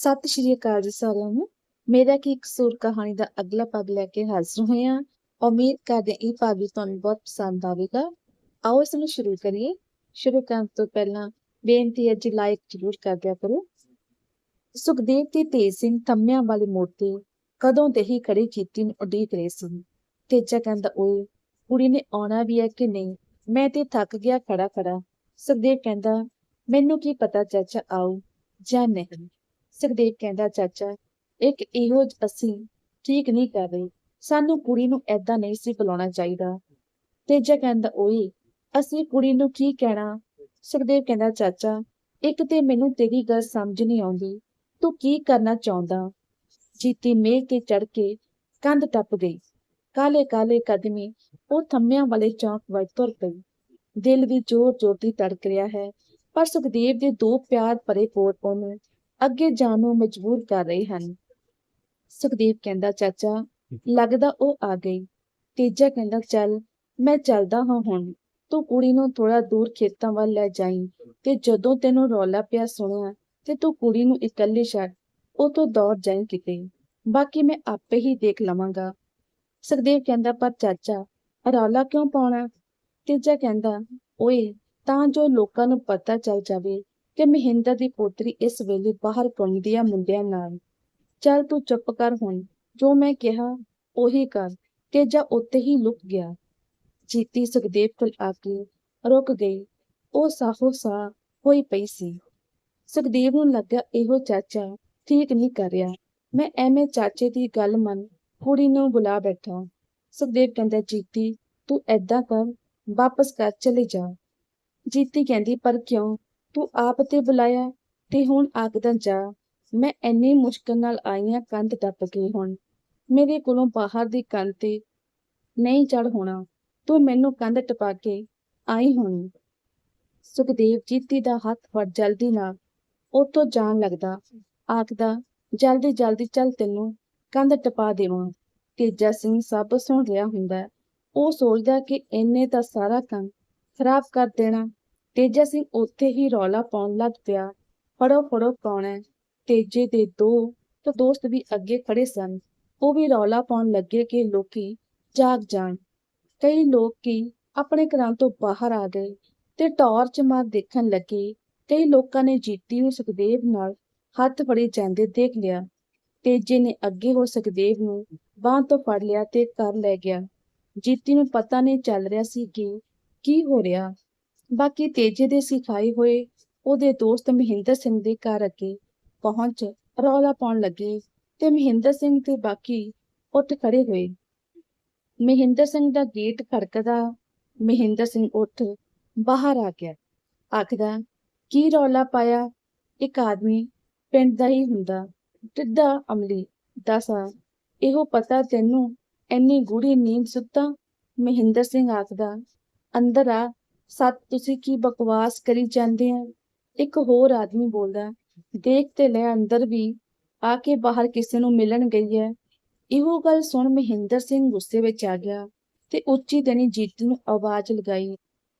ਸਤਿ ਸ਼੍ਰੀ ਅਕਾਲ ਜੀ ਸਾਰਿਆਂ ਨੂੰ। ਮੇਰਾ ਕੀ ਕਸੂਰ ਕਹਾਣੀ ਦਾ ਅਗਲਾ ਪੱਗ ਲੈ ਕੇ ਹਾਜ਼ਰ ਹੋਏ ਹਾਂ। ਉਮੀਦ ਕਰਦੇ ਹਾਂ ਇਹ ਪੱਗ ਤੁਹਾਨੂੰ ਬਹੁਤ ਪਸੰਦ ਆਵੇਗਾ। ਆਓ ਇਸ ਨੂੰ ਸ਼ੁਰੂ ਕਰੀਏ। ਸ਼ੁਰੂ ਕਰਨ ਤੋਂ ਪਹਿਲਾਂ ਬੇਨਤੀ ਹੈ ਜੀ ਲਾਈਕ ਜ਼ਰੂਰ ਕਰ ਦਿਆ ਕਰੋ। ਸੁਖਦੇਵ ਤੇ ਤੇਜ ਸਿੰਘ ਥੰਮਿਆਂ ਵਾਲੀ ਮੂਰਤੀ ਕਦੋਂ ਤੇ ਹੀ ਖੜੀ ਕੀਤੀ ਨੂੰ ਉਡੀਕ ਰਹੇ ਸਨ। ਤੇਜਾ ਕਹਿੰਦਾ, ਓਏ, ਕੁੜੀ ਨੇ ਆਉਣਾ ਵੀ ਹੈ ਕਿ ਨਹੀਂ? ਮੈਂ ਤੇ ਥੱਕ ਗਿਆ, ਖੜਾ ਖੜਾ। ਸੁਖਦੇਵ ਕਹਿੰਦਾ, ਮੈਨੂੰ ਕੀ ਪਤਾ, ਚਾਚਾ ਆਉ ਜਾਂ ਨਹੀਂ? ਸੁਖਦੇਵ ਕਹਿੰਦਾ, ਚਾਚਾ, ਇੱਕ ਇਹੋ ਜਿ- ਅਸੀਂ ਠੀਕ ਨਹੀਂ ਕਰ ਰਹੇ। ਸਾਨੂੰ ਕੁੜੀ ਨੂੰ ਐਦਾਂ ਨਹੀਂ ਸੀ ਬੁਲਾਉਣਾ ਚਾਹੀਦਾ। ਤੇਜਾ ਕਹਿੰਦਾ, ਓਏ, ਅਸੀਂ ਕੁੜੀ ਨੂੰ ਕੀ ਕਹਿਣਾ? ਸੁਖਦੇਵ ਕਹਿੰਦਾ, ਚਾਚਾ, ਇੱਕ ਤੇ ਮੈਨੂੰ ਤੇਰੀ ਗੱਲ ਸਮਝ ਨਹੀਂ ਆਉਂਦੀ। ਤੂੰ ਕੀ ਕਰਨਾ ਚਾਹੁੰਦਾ? ਜੀਤੀ ਮੇਘ ਤੇ ਚੜ ਕੇ ਕੰਧ ਟੱਪ ਗਈ। ਕਾਲੇ ਕਾਲੇ ਕਦਮੀ ਉਹ ਥੰਮਿਆਂ ਵਾਲੇ ਚੌਂਕ ਵੱਲ ਤੁਰ ਪਈ। ਦਿਲ ਵੀ ਜ਼ੋਰ ਜ਼ੋਰ ਦੀ ਧੜਕ ਰਿਹਾ ਹੈ, ਪਰ ਸੁਖਦੇਵ ਦੇ ਦੋ ਪਿਆਰ ਭਰੇ ਪੋਰ ਉਹਨੂੰ ਅੱਗੇ ਜਾਣ ਨੂੰ ਮਜਬੂਰ ਕਰ ਰਹੇ ਹਨ। ਸੁਖਦੇਵ ਕਹਿੰਦਾ, ਚਾਚਾ, ਲੱਗਦਾ ਉਹ ਆ ਗਈ। ਤੇਜਾ ਕਹਿੰਦਾ, ਚੱਲ, ਮੈਂ ਚੱਲਦਾ ਹਾਂ ਹੁਣ। ਤੂੰ ਕੁੜੀ ਨੂੰ ਥੋੜਾ ਦੂਰ ਖੇਤਾਂ ਵੱਲ ਲੈ ਜਾਈਂ ਤੇ ਜਦੋਂ ਤੈਨੂੰ ਰੌਲਾ ਪਿਆ ਸੁਣਿਆ ਤੇ ਤੂੰ ਕੁੜੀ ਨੂੰ ਇਕੱਲੀ ਛੱਡ, ਉਹ ਤੋਂ ਦੌੜ ਜਾਈਂ ਕਿਤੇ। ਬਾਕੀ ਮੈਂ ਆਪੇ ਹੀ ਦੇਖ ਲਵਾਂਗਾ। ਸੁਖਦੇਵ ਕਹਿੰਦਾ, ਪਰ ਚਾਚਾ, ਰੌਲਾ ਕਿਉਂ ਪਾਉਣਾ? ਤੇਜਾ ਕਹਿੰਦਾ, ਓਏ, ਤਾਂ ਜੋ ਲੋਕਾਂ ਨੂੰ ਪਤਾ ਚੱਲ ਜਾਵੇ ਕਿ ਮਹਿੰਦਰ ਦੀ ਪੋਤਰੀ ਇਸ ਵੇਲੇ ਬਾਹਰ ਘੁੰਮਦੀ ਆ ਮੁੰਡਿਆਂ ਨਾਲ, ਚੱਲ ਤੂੰ ਚੁੱਪ ਕਰ ਹੁਣ, ਜੋ ਮੈਂ ਕਿਹਾ ਉਹੀ ਕਰ ਤੇਜਾ ਉੱਤੇ ਹੀ ਲੁਕ ਗਿਆ। ਜੀਤੀ ਸੁਖਦੇਵ ਕੋਲ ਆ ਕੇ ਰੁਕ ਗਈ, ਉਹ ਸਾਹੋ ਸਾਹ ਹੋਈ ਪਈ ਸੀ। ਸੁਖਦੇਵ ਨੂੰ ਲੱਗਾ ਇਹੋ ਚਾਚਾ ਠੀਕ ਨਹੀਂ ਕਰ ਰਿਹਾ, ਮੈਂ ਐਵੇਂ ਚਾਚੇ ਦੀ ਗੱਲ ਮੰਨ ਕੁੜੀ ਨੂੰ ਬੁਲਾ ਬੈਠਾ। ਸੁਖਦੇਵ ਕਹਿੰਦਾ, ਜੀਤੀ ਤੂੰ ਐਦਾਂ ਕਰ, ਵਾਪਸ ਘਰ ਚਲੇ ਜਾ। ਜੀਤੀ ਕਹਿੰਦੀ, ਪਰ ਕਿਉਂ? ਤੂੰ ਆਪ ਤੇ ਬੁਲਾਇਆ ਤੇ ਹੁਣ ਆਖਦਾ ਜਾ। ਮੈਂ ਇੰਨੀ ਮੁਸ਼ਕਲ ਨਾਲ ਆਈ ਆਂ ਕੰਧ ਟੱਪ ਕੇ ਹੁਣ। ਮੇਰੇ ਕੋਲੋਂ ਬਾਹਰ ਦੀ ਕੰਧ ਤੇ ਨਹੀਂ ਚੜ ਹੋਣਾ। ਤੂੰ ਮੈਨੂੰ ਕੰਧ ਟਪਾ ਕੇ ਆਈ ਹੁਣ। ਸੁਖਦੇਵ ਜੀਤੀ ਦਾ ਹੱਥ ਫੜ ਜਲਦੀ ਨਾਲ। ਉੱਥੋਂ ਜਾਣ ਲੱਗਦਾ। ਆਖਦਾ, ਜਲਦੀ ਜਲਦੀ ਚੱਲ ਤੈਨੂੰ ਕੰਧ ਟਪਾ ਦੇਵਾਂ। ਤੇਜਾ ਸਿੰਘ ਸਭ ਸੁਣ ਰਿਹਾ ਹੁੰਦਾ। ਉਹ ਸੋਚਦਾ ਕਿ ਇਹਨੇ ਤਾਂ ਸਾਰਾ ਕੰਮ ਖਰਾਬ ਕਰ ਦੇਣਾ। ਤੇਜਾ ਸਿੰਘ ਉੱਥੇ ਹੀ ਰੌਲਾ ਪਾਉਣ ਲੱਗ ਪਿਆ। ਫੜੋ ਫੜੋ ਕੌਣ ਹੈ? ਤੇਜੇ ਦੇ ਦੋ ਤਾਂ ਦੋਸਤ ਵੀ ਅੱਗੇ ਖੜੇ ਸਨ। ਉਹ ਵੀ ਰੌਲਾ ਪਾਉਣ ਲੱਗੇ ਕਿ ਲੋਕੀ ਜਾਗ ਜਾਣ। ਕਈ ਲੋਕ ਕੀ ਆਪਣੇ ਘਰਾਂ ਤੋਂ ਬਾਹਰ ਆ ਗਏ ਤੇ ਟਾਰਚ ਮਾਰ ਦੇਖਣ ਲੱਗੇ। ਕਈ ਲੋਕਾਂ ਨੇ ਜੀਤੀ ਨੂੰ ਸੁਖਦੇਵ ਨਾਲ ਹੱਥ ਫੜੇ ਜਾਂਦੇ ਦੇਖ ਲਿਆ। ਤੇਜੇ ਨੇ ਅੱਗੇ ਹੋ ਸੁਖਦੇਵ ਨੂੰ ਬਾਂਹ ਤੋਂ ਫੜ ਲਿਆ ਤੇ ਘਰ ਲੈ ਗਿਆ। ਜੀਤੀ ਨੂੰ ਪਤਾ ਨਹੀਂ ਚੱਲ ਰਿਹਾ ਸੀ ਕਿ ਕੀ ਹੋ ਰਿਹਾ। ਬਾਕੀ ਤੇਜੇ ਦੇ ਸਿਖਾਏ ਹੋਏ ਉਹਦੇ ਦੋਸਤ ਮਹਿੰਦਰ ਸਿੰਘ ਦੇ ਘਰ ਅੱਗੇ ਪਹੁੰਚ ਰੌਲਾ ਪਾਉਣ ਲੱਗੇ ਤੇ ਮਹਿੰਦਰ ਸਿੰਘ ਤੇ ਬਾਕੀ ਉੱਠ ਖੜੇ ਹੋਏ। ਮਹਿੰਦਰ ਸਿੰਘ ਦਾ ਗੇਟ ਖੜਕਦਾ ਮਹਿੰਦਰ ਸਿੰਘ ਉੱਠ ਬਾਹਰ ਆ ਗਿਆ। ਆਖਦਾ, ਕੀ ਰੌਲਾ ਪਾਇਆ? ਇੱਕ ਆਦਮੀ ਪਿੰਡ ਦਾ ਹੀ ਹੁੰਦਾ, ਟਿੱਡਾ ਅਮਲੀ। ਦੱਸਾਂ, ਇਹੋ ਪਤਾ ਤੈਨੂੰ ਐਨੀ ਗੂੜੀ ਨੀਂਦ ਸੁੱਤਾ? ਮਹਿੰਦਰ ਸਿੰਘ ਆਖਦਾ, ਅੰਦਰ ਆ ਸੱਤ ਤੁਸੀਂ ਕੀ ਬਕਵਾਸ ਕਰੀ ਜਾਂਦੇ ਆ ਇੱਕ ਹੋਰ ਆਦਮੀ ਬੋਲਦਾ, ਦੇਖ ਤੇ ਲੈ, ਅੰਦਰ ਵੀ, ਆ ਕੇ ਬਾਹਰ ਕਿਸੇ ਨੂੰ ਮਿਲਣ ਗਈ ਹੈ। ਇਹੋ ਗੱਲ ਸੁਣ ਮਹਿੰਦਰ ਸਿੰਘ ਗੁੱਸੇ ਵਿੱਚ ਆ ਗਿਆ ਤੇ ਉੱਚੀ ਦੇਣੀ ਜੀਤੀ ਨੂੰ ਆਵਾਜ਼ ਲਗਾਈ।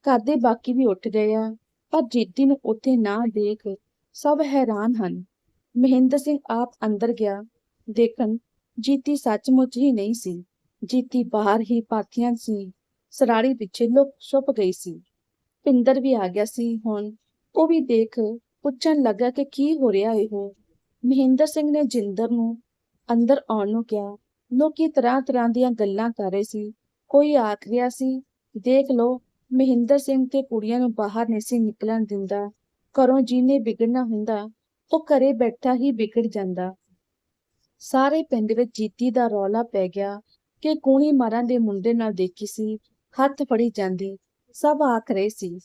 ਘਰ ਦੇ ਬਾਕੀ ਵੀ ਉੱਠ ਗਏ ਆ, ਪਰ ਜੀਤੀ ਨੂੰ ਉੱਥੇ ਨਾ ਦੇਖ ਸਭ ਹੈਰਾਨ ਹਨ। ਮਹਿੰਦਰ ਸਿੰਘ ਆਪ ਅੰਦਰ ਗਿਆ। ਦੇਖਣ, ਜੀਤੀ ਸੱਚਮੁੱਚ ਹੀ ਨਹੀਂ ਸੀ। ਜੀਤੀ ਬਾਹਰ ਹੀ ਪਾਥੀਆਂ ਸੀ। ਸਰਾੜੀ ਪਿੱਛੇ ਲੁਕ ਛੁਪ ਗਈ ਸੀ। ਪਿੰਦਰ ਵੀ ਆ ਗਿਆ ਸੀ ਹੁਣ। ਉਹ ਵੀ ਦੇਖ ਪੁੱਛਣ ਲੱਗਾ ਕਿ ਕੀ ਹੋ ਰਿਹਾ ਇਹ। ਮਹਿੰਦਰ ਸਿੰਘ ਨੇ ਜਿੰਦਰ ਨੂੰ ਅੰਦਰ ਆਉਣ ਨੂੰ ਕਿਹਾ। ਲੋਕੀ ਤਰ੍ਹਾਂ ਤਰ੍ਹਾਂ ਦੀਆਂ ਗੱਲਾਂ ਕਰ ਰਹੇ ਸੀ। ਕੋਈ ਆਖ ਰਿਹਾ ਸੀ, ਦੇਖ ਲਓ, ਮਹਿੰਦਰ ਸਿੰਘ ਤੇ ਕੁੜੀਆਂ ਨੂੰ ਬਾਹਰ ਨਹੀਂ ਸੀ ਨਿਕਲਣ ਦਿੰਦਾ। ਘਰੋਂ ਜਿਹਨੇ ਵਿਗੜਨਾ ਹੁੰਦਾ, ਉਹ ਘਰੇ ਬੈਠਾ ਹੀ ਵਿਗੜ ਜਾਂਦਾ। ਸਾਰੇ ਪਿੰਡ ਵਿੱਚ ਜੀਤੀ ਦਾ ਰੌਲਾ ਪੈ ਗਿਆ ਕਿ ਕੂਣੀ ਮਾਰਾਂ ਦੇ ਮੁੰਡੇ ਨਾਲ ਦੇਖੀ ਸੀ, ਹੱਥ ਫੜੀ ਜਾਂਦੀ। ਸਭ ਆਖ ਰਹੇ ਸੀ।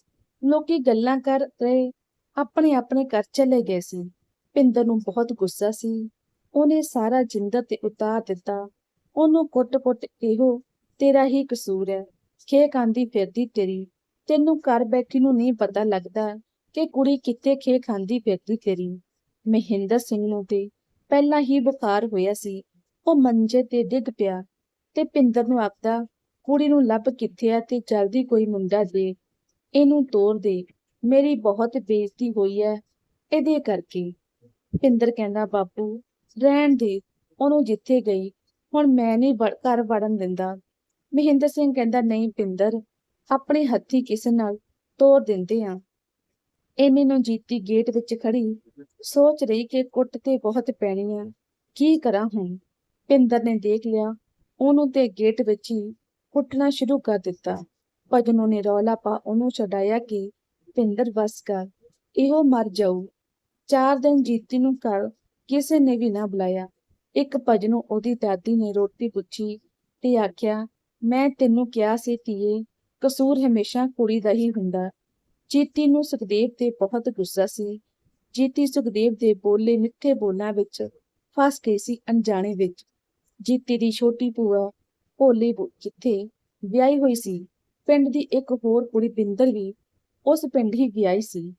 ਲੋਕੀ ਗੱਲਾਂ ਕਰ ਰਹੇ ਆਪਣੇ ਆਪਣੇ ਘਰ ਚਲੇ ਗਏ ਸੀ। ਪਿੰਦਰ ਨੂੰ ਬਹੁਤ ਗੁੱਸਾ ਸੀ। ਉਹਨੇ ਸਾਰਾ ਜਿੰਦਰ ਤੇ ਉਤਾਰ ਦਿੱਤਾ। ਉਹਨੂੰ ਕੁੱਟ-ਕੁੱਟ ਇਹੋ ਤੇਰਾ ਹੀ ਕਸੂਰ ਹੈ। ਖੇ ਖਾਂਦੀ ਫਿਰਦੀ ਤੇਰੀ। ਤੈਨੂੰ ਘਰ ਬੈਠੀ ਨੂੰ ਨਹੀਂ ਪਤਾ ਲੱਗਦਾ ਕਿ ਕੁੜੀ ਕਿੱਥੇ ਖੇ ਖਾਂਦੀ ਫਿਰਦੀ ਤੇਰੀ। ਮਹਿੰਦਰ ਸਿੰਘ ਨੂੰ ਤੇ ਪਹਿਲਾਂ ਹੀ ਬੁਖਾਰ ਹੋਇਆ ਸੀ। ਉਹ ਮੰਜੇ ਤੇ ਡਿੱਗ ਪਿਆ ਤੇ ਪਿੰਦਰ ਨੂੰ ਆਖਦਾ ਕੁੜੀ ਨੂੰ ਲੱਭ ਕਿੱਥੇ ਹੈ ਤੇ ਜਲਦੀ ਕੋਈ ਮੁੰਡਾ ਦੇ। ਇਹਨੂੰ ਤੋਰ ਦੇ। ਮੇਰੀ ਬਹੁਤ ਬੇਇੱਜ਼ਤੀ ਹੋਈ ਹੈ ਇਹਦੇ ਕਰਕੇ। ਪਿੰਦਰ ਕਹਿੰਦਾ, ਬਾਪੂ, ਰਹਿਣ ਦੇ। ਉਹਨੂੰ ਜਿੱਥੇ ਗਈ। ਹੁਣ ਮੈਂ ਨਹੀਂ ਘਰ ਵੜਨ ਦਿੰਦਾ। ਮਹਿੰਦਰ ਸਿੰਘ ਕਹਿੰਦਾ, ਨਹੀਂ ਪਿੰਦਰ, ਆਪਣੇ ਹੱਥੀ ਕਿਸੇ ਨਾਲ ਤੋਰ ਦਿੰਦੇ ਆ? ਇੰਨੇ ਨੂੰ ਜੀਤੀ ਗੇਟ ਵਿੱਚ ਖੜੀ। ਸੋਚ ਰਹੀ ਕਿ ਕੁੱਟ ਤੇ ਬਹੁਤ ਪੈਣੀ ਆ। ਕੀ ਕਰਾਂ ਹੁਣ? ਪਿੰਦਰ ਨੇ ਦੇਖ ਲਿਆ। ਉਹਨੂੰ ਤੇ ਗੇਟ ਵਿੱਚ ਹੀ ਕੁੱਟਣਾ ਸ਼ੁਰੂ ਕਰ ਦਿੱਤਾ। ਭਜਨੋਂ ਨੇ ਰੌਲਾ ਪਾ ਉਹਨੂੰ ਛਡਾਇਆ ਕਿ ਪਿੰਦਰ ਬਸ ਕਰ, ਇਹੋ ਮਰ ਜਾਊ। ਚਾਰ ਦਿਨ ਜੀਤੀ ਨੂੰ ਘਰ ਕਿਸੇ ਨੇ ਵੀ ਨਾ ਬੁਲਾਇਆ। ਇੱਕ ਭਜਨੋਂ ਉਹਦੀ ਦਾਦੀ ਨੇ ਰੋਟੀ ਪੁੱਛੀ ਤੇ ਆਖਿਆ, ਮੈਂ ਤੈਨੂੰ ਕਿਹਾ ਸੀ ਧੀਏ, ਕਸੂਰ ਹਮੇਸ਼ਾ ਕੁੜੀ ਦਾ ਹੀ ਹੁੰਦਾ। ਜੀਤੀ ਨੂੰ ਸੁਖਦੇਵ ਤੇ ਬਹੁਤ ਗੁੱਸਾ ਸੀ। ਜੀਤੀ ਸੁਖਦੇਵ ਦੇ ਬੋਲੇ ਮਿੱਠੇ ਬੋਲਾਂ ਵਿੱਚ ਫਸ ਗਈ ਸੀ ਅਣਜਾਣੇ ਵਿੱਚ। ਜੀਤੀ ਦੀ ਛੋਟੀ ਭੂਆ ਭੋਲੀ ਬੋ- ਜਿੱਥੇ ਵਿਆਹੀ ਹੋਈ ਸੀ, ਪਿੰਡ ਦੀ ਇੱਕ ਹੋਰ ਕੁੜੀ ਬਿੰਦਰ ਵੀ ਉਸ ਪਿੰਡ ਹੀ ਵਿਆਹੀ ਸੀ।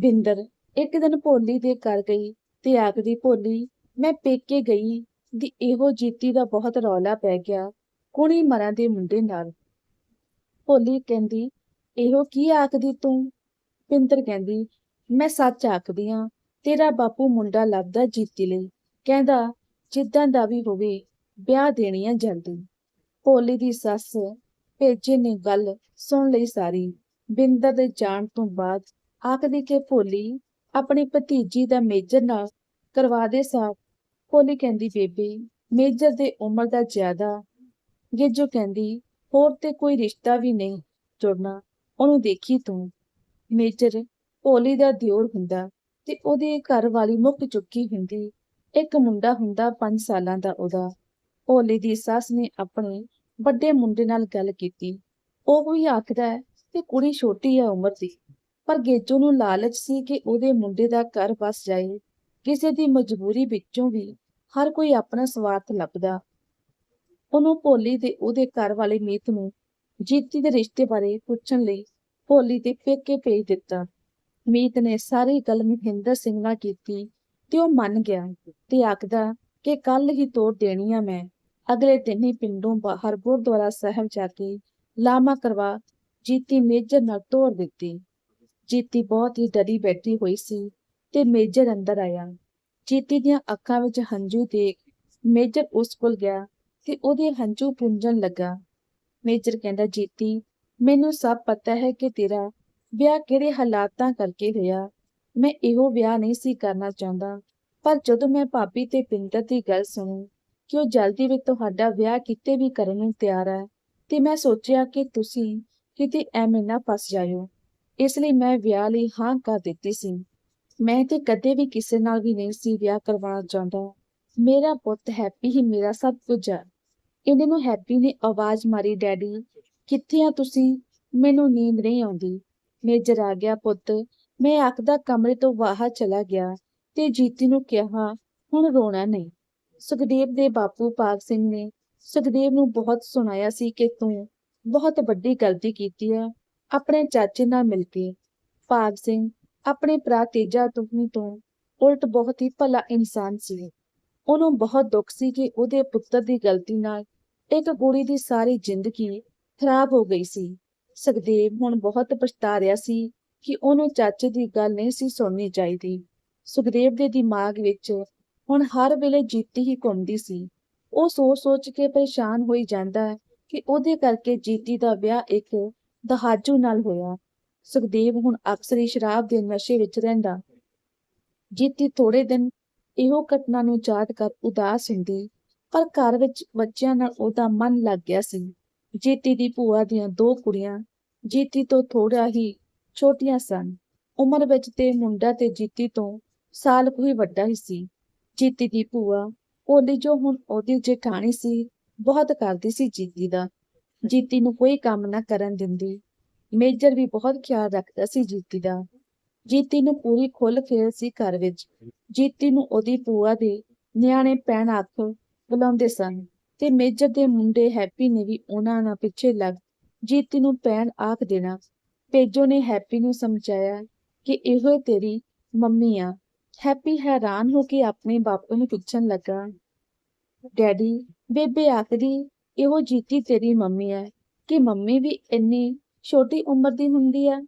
ਬਿੰਦਰ ਇੱਕ ਦਿਨ ਭੋਲੀ ਦੇ ਘਰ ਗਈ ਤੇ ਆਖਦੀ, ਭੋਲੀ, ਮੈਂ ਪੇਕੇ ਗਈ ਦੀ ਇਹੋ ਜੀਤੀ ਦਾ ਬਹੁਤ ਰੌਲਾ ਪੈ ਗਿਆ, ਕੁੜੀ ਮਰਾਂ ਦੇ ਮੁੰਡੇ ਨਾਲ। ਭੋਲੀ ਕਹਿੰਦੀ, ਇਹੋ ਕੀ ਆਖਦੀ ਤੂੰ? ਬਿੰਦਰ ਕਹਿੰਦੀ, ਮੈਂ ਸੱਚ ਆਖਦੀ ਆ, ਤੇਰਾ ਬਾਪੂ ਮੁੰਡਾ ਲੱਭਦਾ ਜੀਤੀ ਲਈ, ਕਹਿੰਦਾ, ਜਿੱਦਾਂ ਦਾ ਵੀ ਹੋਵੇ, ਵਿਆਹ ਦੇਣੀ ਆ ਜਲਦੀ। ਭੋਲੀ ਦੀ ਸੱਸ ਭੇਜੇ ਨੇ ਗੱਲ ਸੁਣ ਲਈ ਸਾਰੀ। ਬਿੰਦਰ ਦੇ ਜਾਣ ਤੋਂ ਬਾਅਦ ਆਖਦੀ ਕਿ ਭੋਲੀ, ਆਪਣੀ ਭਤੀਜੀ ਦਾ ਮੇਜਰ ਨਾਲ ਕਰਵਾ ਦੇ ਸਾਥ ਭੋਲੀ ਕਹਿੰਦੀ, ਬੇਬੇ, ਮੇਜਰ ਦੇ ਉਮਰ ਦਾ ਜ਼ਿਆਦਾ। ਗੇਜੋ ਕਹਿੰਦੀ, ਹੋਰ ਤੇ ਕੋਈ ਰਿਸ਼ਤਾ ਵੀ ਨਹੀਂ ਜੁੜਨਾ, ਉਹਨੂੰ ਦੇਖੀ ਤੂੰ। ਮੇਜਰ ਭੋਲੀ ਦਾ ਦਿਓਰ ਹੁੰਦਾ ਤੇ ਉਹਦੀ ਘਰ ਵਾਲੀ ਮੁੱਕ ਚੁੱਕੀ ਹੁੰਦੀ। ਇੱਕ ਮੁੰਡਾ ਹੁੰਦਾ 5 ਸਾਲਾਂ ਦਾ ਉਹਦਾ। ਭੋਲੀ ਦੀ ਸੱਸ ਨੇ ਆਪਣੇ ਵੱਡੇ ਮੁੰਡੇ ਨਾਲ ਗੱਲ ਕੀਤੀ। ਉਹ ਵੀ ਆਖਦਾ ਹੈ ਕਿ ਕੁੜੀ ਛੋਟੀ ਹੈ, ਉਮਰ ਦੀ। ਪਰ ਗੇਜੋ ਨੂੰ ਲਾਲਚ ਸੀ ਕਿ ਉਹਦੇ ਮੁੰਡੇ ਦਾ ਘਰ ਵਸ ਜਾਏ। ਕਿਸੇ ਦੀ ਮਜਬੂਰੀ ਵਿੱਚੋਂ ਵੀ ਹਰ ਕੋਈ ਆਪਣਾ ਸਵਾਰਥ ਲੱਭਦਾ। ਉਹਨੂੰ ਭੋਲੀ ਤੇ ਉਹਦੇ ਘਰ ਵਾਲੇ ਮੀਤ ਨੂੰ ਜੀਤੀ ਦੇ ਰਿਸ਼ਤੇ ਬਾਰੇ ਪੁੱਛਣ ਲਈ ਭੋਲੀ ਦੇ ਪੇਕੇ ਭੇਜ ਦਿੱਤਾ। ਮੀਤ ਨੇ ਸਾਰੀ ਗੱਲ ਮਹਿੰਦਰ ਸਿੰਘ ਨਾਲ ਕੀਤੀ ਤੇ ਉਹ ਮੰਨ ਗਿਆ ਤੇ ਆਖਦਾ ਕਿ ਕੱਲ ਹੀ ਤੋੜ ਦੇਣੀ ਆ ਮੈਂ। ਅਗਲੇ ਦਿਨ ਹੀ ਪਿੰਡੋਂ ਬਾਹਰ ਗੁਰਦੁਆਰਾ ਸਾਹਿਬ ਜਾ ਕੇ ਲਾਮਾ ਕਰਵਾ ਜੀਤੀ ਮੇਜਰ ਨਾਲ ਤੋੜ ਦਿੱਤੀ। ਜੀਤੀ ਬਹੁਤ ਹੀ ਡਰੀ ਬੈਠੀ ਹੋਈ ਸੀ ਤੇ ਮੇਜਰ ਅੰਦਰ ਆਇਆ। ਜੀਤੀ ਦੀਆਂ ਅੱਖਾਂ ਵਿੱਚ ਹੰਝੂ ਦੇਖ ਮੇਜਰ ਉਸ ਕੋਲ ਗਿਆ ਤੇ ਉਹਦੇ ਹੰਝੂ ਪੁੰਝਣ ਲੱਗਾ। ਮੇਜਰ ਕਹਿੰਦਾ, ਜੀਤੀ, ਮੈਨੂੰ ਸਭ ਪਤਾ ਹੈ ਕਿ ਤੇਰਾ ਵਿਆਹ ਕਿਹੜੇ ਹਾਲਾਤਾਂ ਕਰਕੇ ਹੋਇਆ। ਮੈਂ ਇਹੋ ਵਿਆਹ ਨਹੀਂ ਸੀ ਕਰਨਾ ਚਾਹੁੰਦਾ। ਪਰ ਜਦੋਂ ਮੈਂ ਭਾਬੀ ਤੇ ਪਿੰਦਰ ਦੀ ਗੱਲ ਸੁਣੀ ਕਿ ਉਹ ਜਲਦੀ ਵਿੱਚ ਤੁਹਾਡਾ ਵਿਆਹ ਕਿਤੇ ਵੀ ਕਰਨ ਨੂੰ ਤਿਆਰ ਹੈ, ਤੇ ਮੈਂ ਸੋਚਿਆ ਕਿ ਤੁਸੀਂ ਕਿਤੇ ਐਵੇਂ ਨਾ ਫਸ ਜਾਇਓ। ਇਸ ਲਈ ਮੈਂ ਵਿਆਹ ਲਈ ਹਾਂ ਕਰ ਦਿੱਤੀ ਸੀ। ਮੈਂ ਤੇ ਕਦੇ ਵੀ ਕਿਸੇ ਨਾਲ ਵੀ ਨਹੀਂ ਸੀ ਵਿਆਹ ਕਰਵਾਉਣਾ ਚਾਹੁੰਦਾ ਮੇਰਾ ਪੁੱਤ ਹੈਪੀ ਹੀ ਮੇਰਾ ਸਭ ਕੁਝ ਹੈ। ਇਹਦੇ ਨੂੰ ਹੈਪੀ ਨੇ ਆਵਾਜ਼ ਮਾਰੀ, ਡੈਡੀ, ਕਿੱਥੇ ਆ ਤੁਸੀਂ? ਮੈਨੂੰ ਨੀਂਦ ਨਹੀਂ ਆਉਂਦੀ। ਮੇਜਰ ਆ ਗਿਆ ਪੁੱਤ। ਮੈਂ ਆਖਦਾ ਕਮਰੇ ਤੋਂ ਬਾਹਰ ਚਲਾ ਗਿਆ। ਤੇ ਜੀਤੀ ਨੂੰ ਕਿਹਾ, ਹੁਣ ਰੋਣਾ ਨਹੀਂ। ਸੁਖਦੇਵ ਦੇ ਬਾਪੂ ਭਾਗ ਸਿੰਘ ਨੇ ਸੁਖਦੇਵ ਨੂੰ ਬਹੁਤ ਸੁਣਾਇਆ ਸੀ ਕਿ ਤੂੰ ਬਹੁਤ ਵੱਡੀ ਗਲਤੀ ਕੀਤੀ ਹੈ ਆਪਣੇ ਚਾਚੇ ਨਾਲ ਮਿਲ ਕੇ। ਭਾਗ ਸਿੰਘ ਆਪਣੇ ਭਰਾ ਤੇਜਾ ਤੁਮਨੀ ਤੋਂ ਉਲਟ ਬਹੁਤ ਹੀ ਭਲਾ ਇਨਸਾਨ ਸੀ। ਉਹਨੂੰ ਬਹੁਤ ਦੁੱਖ ਸੀ ਕਿ ਉਹਦੇ ਪੁੱਤਰ ਦੀ ਗਲਤੀ ਨਾਲ ਇੱਕ ਕੁੜੀ ਦੀ ਸਾਰੀ ਜ਼ਿੰਦਗੀ ਖਰਾਬ ਹੋ ਗਈ ਸੀ। ਸੁਖਦੇਵ ਹੁਣ ਬਹੁਤ ਪਛਤਾ ਰਿਹਾ ਸੀ ਕਿ ਉਹਨੂੰ ਚਾਚੇ ਦੀ ਗੱਲ ਨਹੀਂ ਸੀ ਸੁਣਨੀ ਚਾਹੀਦੀ। ਸੁਖਦੇਵ ਦੇ ਦਿਮਾਗ ਵਿੱਚ ਹੁਣ ਹਰ ਵੇਲੇ ਜੀਤੀ ਹੀ ਘੁੰਮਦੀ ਸੀ। ਉਹ ਸੋਚ-ਸੋਚ ਕੇ ਪਰੇਸ਼ਾਨ ਹੋਈ ਜਾਂਦਾ ਹੈ ਕਿ ਉਹਦੇ ਕਰਕੇ ਜੀਤੀ ਦਾ ਵਿਆਹ ਇੱਕ ਦਹਾਜੂ ਨਾਲ ਹੋਇਆ। ਸੁਖਦੇਵ ਹੁਣ ਅਕਸਰ ਹੀ ਸ਼ਰਾਬ ਦੇ ਨਸ਼ੇ ਵਿੱਚ ਰਹਿੰਦਾ। ਜੀਤੀ ਥੋੜੇ ਦਿਨ ਇਹੋ ਘਟਨਾ ਨੂੰ ਯਾਦ ਕਰ ਉਦਾਸ ਹੁੰਦੀ, ਪਰ ਘਰ ਵਿੱਚ ਬੱਚਿਆਂ ਨਾਲ ਉਹਦਾ ਮਨ ਲੱਗ ਗਿਆ ਸੀ। ਜੀਤੀ ਦੀ ਭੂਆ ਦੀਆਂ ਦੋ ਕੁੜੀਆਂ ਜੀਤੀ ਤੋਂ ਥੋੜਾ ਹੀ ਛੋਟੀਆਂ ਸਨ। ਉਮਰ ਵਿੱਚ ਤੇ ਮੁੰਡਾ ਤੇ ਜੀਤੀ ਤੋਂ ਸਾਲ ਕੁ ਵੱਡਾ ਹੀ ਸੀ। ਜੀਤੀ ਦੀ ਭੂਆ, ਉਹਦੀ ਜੋ ਹੁਣ ਉਹਦੀ ਜੇਠਾਣੀ ਸੀ, ਬਹੁਤ ਕਰਦੀ ਸੀ ਜੀਤੀ ਦਾ। ਜੀਤੀ ਨੂੰ ਕੋਈ ਕੰਮ ਨਾ ਕਰਨ ਦਿੰਦੀ। ਮੇਜਰ ਵੀ ਬਹੁਤ ਖਿਆਲ ਰੱਖਦਾ ਸੀ ਜੀਤੀ ਦਾ। ਜੀਤੀ ਨੂੰ ਪੂਰੀ ਖੁੱਲ ਖੇਲ ਸੀ ਘਰ ਵਿੱਚ। ਜੀਤੀ ਨੂੰ ਉਹਦੀ ਭੂਆ ਦੇ ਨਿਆਣੇ ਪੈਣ ਆਖ ਬੁਲਾਉਂਦੇ ਸਨ ਤੇ ਮੇਜਰ ਦੇ ਮੁੰਡੇ ਹੈਪੀ ਨੇ ਵੀ ਉਹਨਾਂ ਨਾਲ ਪਿੱਛੇ ਲੱਗ ਜੀਤੀ ਨੂੰ ਪੈਣ ਆਖ ਦੇਣਾ। ਪੇਜੋ ਨੇ ਹੈਪੀ ਨੂੰ ਸਮਝਾਇਆ ਕਿ ਇਹੋ ਤੇਰੀ ਮੰਮੀ ਆ। ਹੈਪੀ ਹੈਰਾਨ ਹੋ ਕੇ ਆਪਣੇ ਬਾਪੂ ਨੂੰ ਪੁੱਛਣ ਲੱਗਾ, ਡੈਡੀ, ਬੇਬੇ ਆਖਦੀ, ਇਹੋ ਜੀਤੀ ਤੇਰੀ ਮੰਮੀ ਹੈ ਕਿ ਮੰਮੀ ਵੀ ਇੰਨੀ ਛੋਟੀ ਉਮਰ ਦੀ ਹੁੰਦੀ ਹੈ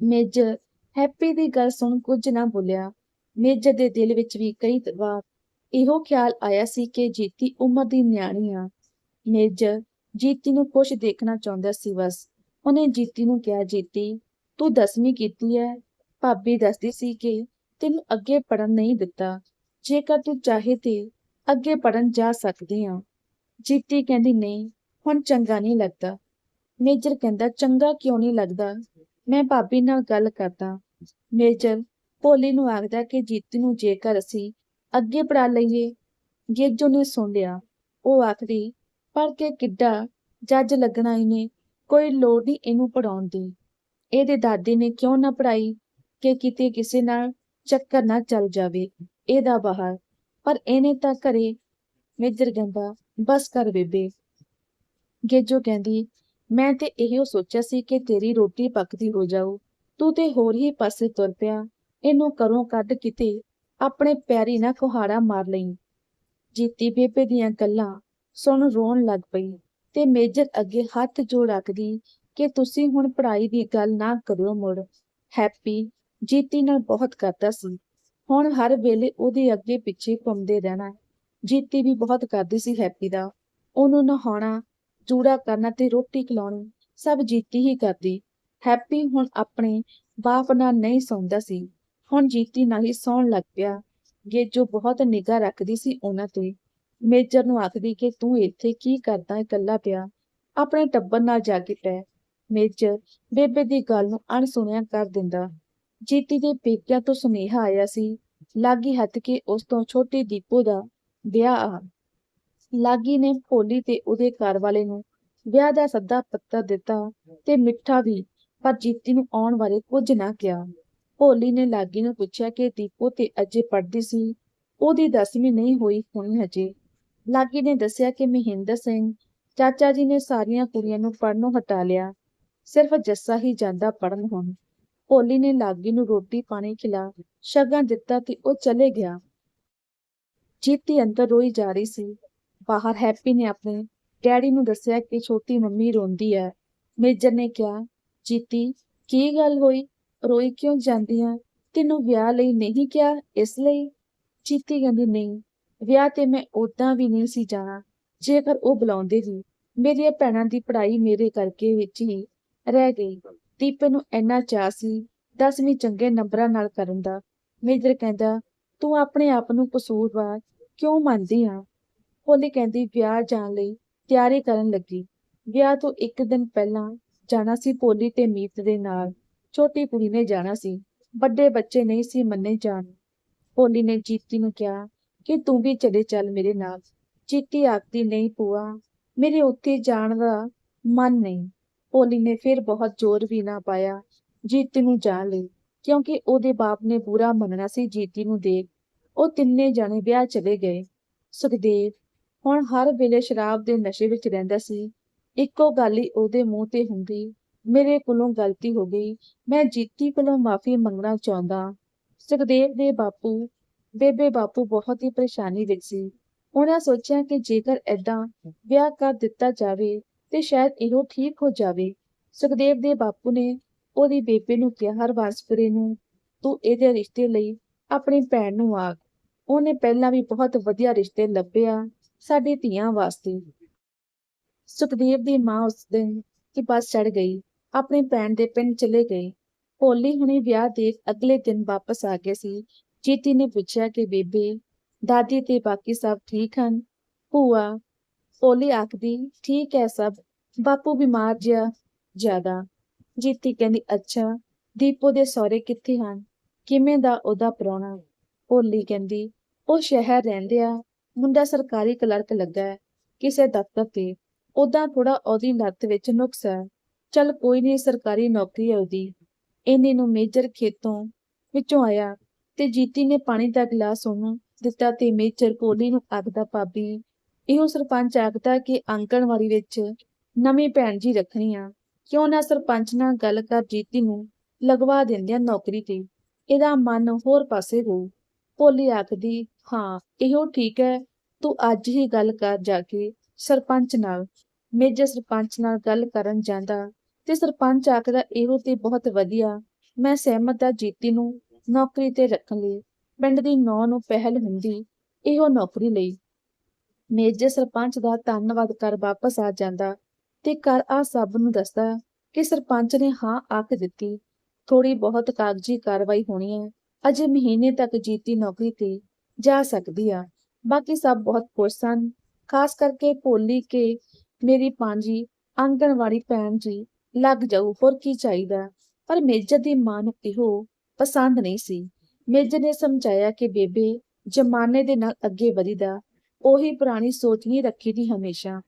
ਮੇਜਰ ਹੈਪੀ ਦੀ ਗੱਲ ਸੁਣ ਕੁਝ ਨਾ ਬੋਲਿਆ। ਮੇਜਰ ਦੇ ਦਿਲ ਵਿੱਚ ਵੀ ਕਈ ਵਾਰ ਇਹੋ ਖਿਆਲ ਆਇਆ ਸੀ ਕਿ ਜੀਤੀ ਉਮਰ ਦੀ ਨਿਆਣੀ ਆ। ਮੇਜਰ ਜੀਤੀ ਨੂੰ ਕੁਛ ਦੇਖਣਾ ਚਾਹੁੰਦਾ ਸੀ ਬਸ। ਉਹਨੇ ਜੀਤੀ ਨੂੰ ਕਿਹਾ, ਜੀਤੀ, ਤੂੰ ਦਸਵੀਂ ਕੀਤੀ ਹੈ ਭਾਬੀ ਦੱਸਦੀ ਸੀ ਕਿ ਤੈਨੂੰ ਅੱਗੇ ਪੜਨ ਨਹੀਂ ਦਿੱਤਾ। ਜੇਕਰ ਤੂੰ ਚਾਹੇ ਤੇ ਅੱਗੇ ਪੜਨ ਜਾ ਸਕਦੀ ਆ। ਜੀਤੀ ਕਹਿੰਦੀ, ਨਹੀਂ, ਹੁਣ ਚੰਗਾ ਨਹੀਂ ਲੱਗਦਾ। ਮੇਜਰ ਕਹਿੰਦਾ, ਚੰਗਾ ਕਿਉਂ ਨਹੀਂ ਲੱਗਦਾ? ਮੈਂ ਭਾਬੀ ਨਾਲ ਗੱਲ ਕਰਦਾ। ਮੇਜਰ ਭੋਲੀ ਨੂੰ ਆਖਦਾ ਕਿ ਜੀਤੀ ਨੂੰ ਜੇਕਰ ਅਸੀਂ ਅੱਗੇ ਪੜਾ ਲਈਏ, ਗੇਜੋ ਨੇ ਸੁਣ ਲਿਆ। ਉਹ ਆਖਦੀ, ਪਰ ਕੇ ਕਿੱਡਾ ਜੱਜ ਲੱਗਣਾ ਇਹਨੇ, ਕੋਈ ਲੋੜ ਨਹੀਂ ਇਹਨੂੰ ਪੜਾਉਣ ਦੀ। ਇਹਦੇ ਦਾਦੀ ਨੇ ਕਿਉਂ ਨਾ ਪੜਾਈ ਕਿ ਕਿਤੇ ਕਿਸੇ ਨਾਲ ਚੱਕਰ ਨਾ ਚੱਲ ਜਾਵੇ, ਇਹਦਾ ਬਾਹਰ। ਪਰ ਇਹਨੇ ਤਾਂ ਘਰੇ ਮੇਜਰ ਕਹਿੰਦਾ ਬਸ ਕਰ ਬੇਬੇ। ਗੇਜੋ ਕਹਿੰਦੀ, ਮੈਂ ਤੇ ਇਹੋ ਸੋਚਿਆ ਸੀ ਕਿ ਤੇਰੀ ਰੋਟੀ ਪੱਕਦੀ ਹੋ ਜਾਊ। ਤੂੰ ਤੇ ਹੋਰ ਹੀ ਪਾਸੇ ਤੁਰ ਪਿਆ। ਇਹਨੂੰ ਘਰੋਂ ਕੱਢ ਕਿਤੇ ਆਪਣੇ ਪੈਰੀ ਨਾ ਕੁਹਾੜਾ ਮਾਰ ਲਈ। ਜੀਤੀ ਬੇਬੇ ਦੀਆਂ ਗੱਲਾਂ ਸੁਣ ਰੋਣ ਲੱਗ ਪਈ ਤੇ ਮੇਜਰ ਅੱਗੇ ਹੱਥ ਜੋੜ ਰੱਖਦੀ ਕਿ ਤੁਸੀਂ ਹੁਣ ਪੜ੍ਹਾਈ ਦੀ ਗੱਲ ਨਾ ਕਰਿਓ ਮੁੜ। ਹੈਪੀ ਜੀਤੀ ਨਾਲ ਬਹੁਤ ਕਰਦਾ ਸੀ। ਹੁਣ ਹਰ ਵੇਲੇ ਉਹਦੇ ਅੱਗੇ ਪਿੱਛੇ ਘੁੰਮਦੇ ਰਹਿਣਾ ਜੀਤੀ ਵੀ ਬਹੁਤ ਕਰਦੀ ਸੀ ਹੈਪੀ ਦਾ। ਉਹਨੂੰ ਨਹਾਉਣਾ ਜੂੜਾ ਕਰਨਾ ਤੇ ਰੋਟੀ ਖਿਲਾਉਣੀ ਸਭ ਜੀਤੀ ਹੀ ਕਰਦੀ। ਹੈਪੀ ਹੁਣ ਆਪਣੇ ਬਾਪ ਨਾਲ ਨਹੀਂ ਸੌਂਦਾ ਸੀ। ਹੁਣ ਜੀਤੀ ਨਾਲ ਹੀ ਸੌਣ ਲੱਗ ਪਿਆ। ਗੇਜੋ ਬਹੁਤ ਨਿਗਾਹ ਰੱਖਦੀ ਸੀ ਉਹਨਾਂ ਤੇ। ਮੇਜਰ ਨੂੰ ਆਖਦੀ ਕਿ ਤੂੰ ਇੱਥੇ ਕੀ ਕਰਦਾ ਇਕੱਲਾ ਪਿਆ? ਆਪਣੇ ਟੱਬਰ ਨਾਲ ਜਾ ਕੇ ਪੈ ਮੇਜਰ ਬੇਬੇ ਦੀ ਗੱਲ ਨੂੰ ਅਣਸੁਣਿਆ ਕਰ ਦਿੰਦਾ। ਜੀਤੀ ਦੇ ਪੇਕਿਆਂ ਤੋਂ ਸੁਨੇਹਾ ਆਇਆ ਸੀ, ਲਾਗੀ ਹੱਥ ਕੇ ਉਸ ਤੋਂ ਛੋਟੀ ਦੀਪੋ ਦਾ ਵਿਆਹ ਆ। ਲਾਗੀ ਨੇ ਭੋਲੀ ਤੇ ਉਹਦੇ ਘਰ ਵਾਲੇ ਨੂੰ ਵਿਆਹ ਦਾ ਸੱਦਾ ਪੱਤਰ ਦਿੱਤਾ ਤੇ ਮਿੱਠਾ ਵੀ, ਪਰ ਜੀਤੀ ਨੂੰ ਆਉਣ ਬਾਰੇ ਕੁਝ ਨਾ ਕਿਹਾ। ਭੋਲੀ ਨੇ ਲਾਗੀ ਨੂੰ ਪੁੱਛਿਆ ਕਿ ਦੀਪੋ ਤੇ ਅਜੇ ਪੜਦੀ ਸੀ, ਉਹਦੀ ਦਸਵੀਂ ਨਹੀਂ ਹੋਈ ਹੋਣੀ ਹਜੇ। ਲਾਗੀ ਨੇ ਦੱਸਿਆ ਕਿ ਮਹਿੰਦਰ ਸਿੰਘ ਚਾਚਾ ਜੀ ਨੇ ਸਾਰੀਆਂ ਕੁੜੀਆਂ ਨੂੰ ਪੜਨੋਂ ਹਟਾ ਲਿਆ, ਸਿਰਫ ਜੱਸਾ ਹੀ ਜਾਂਦਾ ਪੜਨ ਹੁਣ। ਭੋਲੀ ਨੇ ਲਾਗੀ ਨੂੰ ਰੋਟੀ ਪਾਣੀ ਖਿਲਾ, ਸ਼ਗਨ ਦਿੱਤਾ ਤੇ ਉਹ ਚਲੇ ਗਿਆ। ਜੀਤੀ ਅੰਦਰ ਰੋਈ ਜਾ ਰਹੀ ਸੀ। ਬਾਹਰ ਹੈਪੀ ਨੇ ਆਪਣੇ ਡੈਡੀ ਨੂੰ ਦੱਸਿਆ ਕਿ ਛੋਟੀ ਮੰਮੀ ਰੋਂਦੀ ਹੈ। ਮੇਜਰ ਨੇ ਕਿਹਾ, ਜੀਤੀ, ਕੀ ਗੱਲ ਹੋਈ? ਰੋਈ ਕਿਉਂ ਜਾਂਦੀ ਹੈ? ਤੈਨੂੰ ਵਿਆਹ ਲਈ ਨਹੀਂ ਕਿਹਾ, ਇਸ ਲਈ? ਜੀਤੀ ਕਹਿੰਦੀ, ਨਹੀਂ, ਵਿਆਹ ਤੇ ਮੈਂ ਉਦਾਂ ਵੀ ਨਹੀਂ ਸੀ ਜਾਣਾ। ਜੇਕਰ ਉਹ ਬੁਲਾਉਂਦੇ ਵੀ, ਮੇਰੀਆਂ ਭੈਣਾਂ ਦੀ ਪੜ੍ਹਾਈ ਮੇਰੇ ਕਰਕੇ ਵਿੱਚ ਹੀ ਰਹਿ ਗਈ। ਦੀਪੇ ਨੂੰ ਇੰਨਾ ਚਾਅ ਸੀ ਦਸਵੀਂ ਚੰਗੇ ਨੰਬਰਾਂ ਨਾਲ ਕਰਨ ਦਾ। ਮੇਜਰ ਕਹਿੰਦਾ, ਤੂੰ ਆਪਣੇ ਆਪ ਨੂੰ ਕਸੂਰਵਾਰ ਕਿਉਂ ਮੰਨਦੀ ਆ? ਹੋਲੀ ਕਹਿੰਦੀ, ਵਿਆਹ ਜਾਣ ਲਈ ਤਿਆਰੀ ਕਰਨ ਲੱਗੀ। ਵਿਆਹ ਤੋਂ ਇੱਕ ਦਿਨ ਪਹਿਲਾਂ ਜਾਣਾ ਸੀ ਪੋਲੀ ਤੇ ਮੀਤ ਦੇ ਨਾਲ। ਛੋਟੀ ਕੁੜੀ ਨੇ ਜਾਣਾ ਸੀ। ਵੱਡੇ ਬੱਚੇ ਨਹੀਂ ਸੀ ਮੰਨੇ ਜਾਣ। ਪੋਲੀ ਨੇ ਜੀਤੀ ਨੂੰ ਕਿਹਾ ਕਿ ਤੂੰ ਵੀ ਚਲੇ ਚੱਲ ਮੇਰੇ ਨਾਲ। ਜੀਤੀ ਆਖਦੀ, ਨਹੀਂ ਪੂਆ ਮੇਰੇ ਉੱਥੇ ਜਾਣ ਦਾ ਮਨ ਨਹੀਂ। ਭੋਲੀ ਨੇ ਫਿਰ ਬਹੁਤ ਜ਼ੋਰ ਵੀ ਨਾ ਪਾਇਆ, ਜੀਤੀ ਨੂੰ ਜਾਣ ਲਈ, ਕਿਉਂਕਿ ਉਹਦੇ ਬਾਪ ਨੇ ਬੁਰਾ ਮੰਨਣਾ ਸੀ ਜੀਤੀ ਨੂੰ ਦੇਖ, ਉਹ ਤਿੰਨੇ ਜਾਣੇ ਵਿਆਹ ਚਲੇ ਗਏ। ਸੁਖਦੇਵ, ਹੁਣ ਹਰ ਵੇਲੇ ਸ਼ਰਾਬ ਦੇ ਨਸ਼ੇ ਵਿੱਚ ਰਹਿੰਦਾ ਸੀ, ਇੱਕੋ ਗੱਲ ਹੀ ਉਹਦੇ ਮੂੰਹ ਤੇ ਹੁੰਦੀ, ਮੇਰੇ ਕੋਲੋਂ ਗਲਤੀ ਹੋ ਗਈ, ਮੈਂ ਜੀਤੀ ਕੋਲੋਂ ਮਾਫੀ ਮੰਗਣਾ ਚਾਹੁੰਦਾ। ਸੁਖਦੇਵ ਦੇ ਬਾਪੂ, ਬੇਬੇ ਬਾਪੂ ਬਹੁਤ ਹੀ ਪਰੇਸ਼ਾਨੀ ਵਿੱਚ ਸੀ, ਉਹਨਾਂ ਸੋਚਿਆ ਕਿ ਜੇਕਰ ਐਦਾਂ ਵਿਆਹ ਕਰ ਦਿੱਤਾ ਜਾਵੇ ਤੇ ਸ਼ਾਇਦ ਇਹੋ ਠੀਕ ਹੋ ਜਾਵੇ। ਸੁਖਦੇਵ ਦੇ ਬਾਪੂ ਨੇ ਉਹਦੀ ਬੇਬੇ ਨੂੰ ਕਿਹਾ ਹਰ ਹਰਵਾਸਪੁਰੇ ਨੂੰ, ਤੂੰ ਇਹਦੇ ਰਿਸ਼ਤੇ ਲਈ ਆਪਣੀ ਭੈਣ ਨੂੰ ਆਖ। ਉਹਨੇ ਪਹਿਲਾਂ ਵੀ ਬਹੁਤ ਵਧੀਆ ਰਿਸ਼ਤੇ ਲੱਭਿਆ ਸਾਡੀ ਧੀਆਂ ਵਾਸਤੇ। ਸੁਖਦੇਵ ਦੀ ਮਾਂ ਉਸ ਦਿਨ ਕਿ ਬੱਸ ਚੜ ਗਈ, ਆਪਣੀ ਭੈਣ ਦੇ ਪਿੰਡ ਚਲੇ ਗਏ। ਭੋਲੀ ਹੁਣੇ ਵਿਆਹ ਦੇਖ ਅਗਲੇ ਦਿਨ ਵਾਪਸ ਆ ਗਏ ਸੀ। ਜੀਤੀ ਨੇ ਪੁੱਛਿਆ ਕਿ ਬੇਬੇ, ਦਾਦੀ ਤੇ ਬਾਕੀ ਸਭ ਠੀਕ ਹਨ? ਭੂਆ ਭੋਲੀ ਆਖਦੀ, ਠੀਕ ਹੈ ਸਭ, ਬਾਪੂ ਬਿਮਾਰ ਜਿਹਾ ਜ਼ਿਆਦਾ। ਜੀਤੀ ਕਹਿੰਦੀ, ਅੱਛਾ, ਦੀਪੋ ਦੇ ਸਹੁਰੇ ਕਿੱਥੇ ਹਨ? ਕਿਵੇਂ ਦਾ ਉਹਦਾ ਪ੍ਰਾਹੁਣਾ? ਭੋਲੀ ਕਹਿੰਦੀ, ਉਹ ਸ਼ਹਿਰ ਰਹਿੰਦੇ ਆ। ਮੁੰਡਾ ਸਰਕਾਰੀ ਕਲਰਕ ਲੱਗਾ ਹੈ, ਕਿਸੇ ਦਫ਼ਤਰ ਤੇ। ਉਦਾਂ ਥੋੜਾ ਉਹਦੀ ਲੱਤ ਵਿੱਚ ਨੁਕਸ ਹੈ। ਚੱਲ ਕੋਈ ਨਹੀਂ, ਸਰਕਾਰੀ ਨੌਕਰੀ ਹੈ ਉਹਦੀ। ਇੰਨੇ ਨੂੰ ਮੇਜਰ ਖੇਤੋਂ ਵਿੱਚੋਂ ਆਇਆ ਤੇ ਜੀਤੀ ਨੇ ਪਾਣੀ ਦਾ ਗਲਾਸ ਉਹਨੂੰ ਦਿੱਤਾ ਤੇ ਮੇਜਰ ਭੋਲੀ ਨੂੰ ਆਖਦਾ, ਭਾਬੀ ਇਹੋ ਸਰਪੰਚ ਆਖਦਾ ਕਿ ਆਂਗਣਵਾੜੀ ਵਿੱਚ ਨਵੀਂ ਭੈਣ ਜੀ ਰੱਖਣੀ ਆ। ਕਿਉਂ ਨਾ ਸਰਪੰਚ ਨਾਲ ਗੱਲ ਕਰ ਜੀਤੀ ਨੂੰ ਲਗਵਾ ਦਿੰਦਿਆਂ ਨੌਕਰੀ ਤੇ। ਇਹਦਾ ਮਨ ਹੋਰ ਪਾਸੇ ਹੋਊ ਭੋਲੀ ਆਖਦੀ, ਹਾਂ, ਇਹੋ ਠੀਕ ਹੈ। ਤੂੰ ਅੱਜ ਹੀ ਗੱਲ ਕਰ ਜਾ ਕੇ ਸਰਪੰਚ ਨਾਲ। ਮੇਜਰ ਸਰਪੰਚ ਨਾਲ ਗੱਲ ਕਰਨ ਜਾਂਦਾ ਤੇ ਸਰਪੰਚ ਆਖਦਾ, ਇਹੋ ਤੇ ਬਹੁਤ ਵਧੀਆ। ਮੈਂ ਸਹਿਮਤ ਆ ਜੀਤੀ ਨੂੰ ਨੌਕਰੀ ਤੇ ਰੱਖਣ ਲਈ। ਪਿੰਡ ਦੀ ਨੌ ਨੂੰ ਪਹਿਲ ਹੁੰਦੀ, ਇਹੋ ਨੌਕਰੀ ਲਈ। ਮੇਜਰ ਸਰਪੰਚ ਦਾ ਧੰਨਵਾਦ ਕਰ ਵਾਪਸ ਆ ਜਾਂਦਾ ਤੇ ਘਰ ਆ ਸਭ ਨੂੰ ਦੱਸਦਾ ਕਿ ਸਰਪੰਚ ਨੇ ਹਾਂ ਆਖ ਦਿੱਤੀ ਥੋੜੀ ਬਹੁਤ ਕਾਗਜ਼ੀ ਕਾਰਵਾਈ ਹੋਣੀ ਹੈ, ਅਜੇ ਮਹੀਨੇ ਤੱਕ ਜੀਤੀ ਨੌਕਰੀ ਤੇ ਜਾ ਸਕਦੀ ਆ, ਬਾਕੀ ਸਭ ਬਹੁਤ ਖੁਸ਼ ਸਨ, ਖਾਸ ਕਰਕੇ ਭੋਲੀ ਕੇ ਮੇਰੀ ਪਾਂਜੀ, ਆਂਗਣਵਾੜੀ ਭੈਣ ਜੀ, ਲੱਗ ਜਾਊ, ਹੋਰ ਕੀ ਚਾਹੀਦਾ, ਪਰ ਮੇਜਰ ਦੀ ਮਾਂ ਨੂੰ ਇਹੋ ਪਸੰਦ ਨਹੀਂ ਸੀ, ਮੇਜਰ ਨੇ ਸਮਝਾਇਆ ਕਿ ਬੇਬੇ ਜ਼ਮਾਨੇ ਦੇ ਨਾਲ ਅੱਗੇ ਵਧੀਦਾ ਉਹੀ ਪੁਰਾਣੀ ਸੋਚ ਨਹੀਂ ਰੱਖੀ ਦੀ ਹਮੇਸ਼ਾ।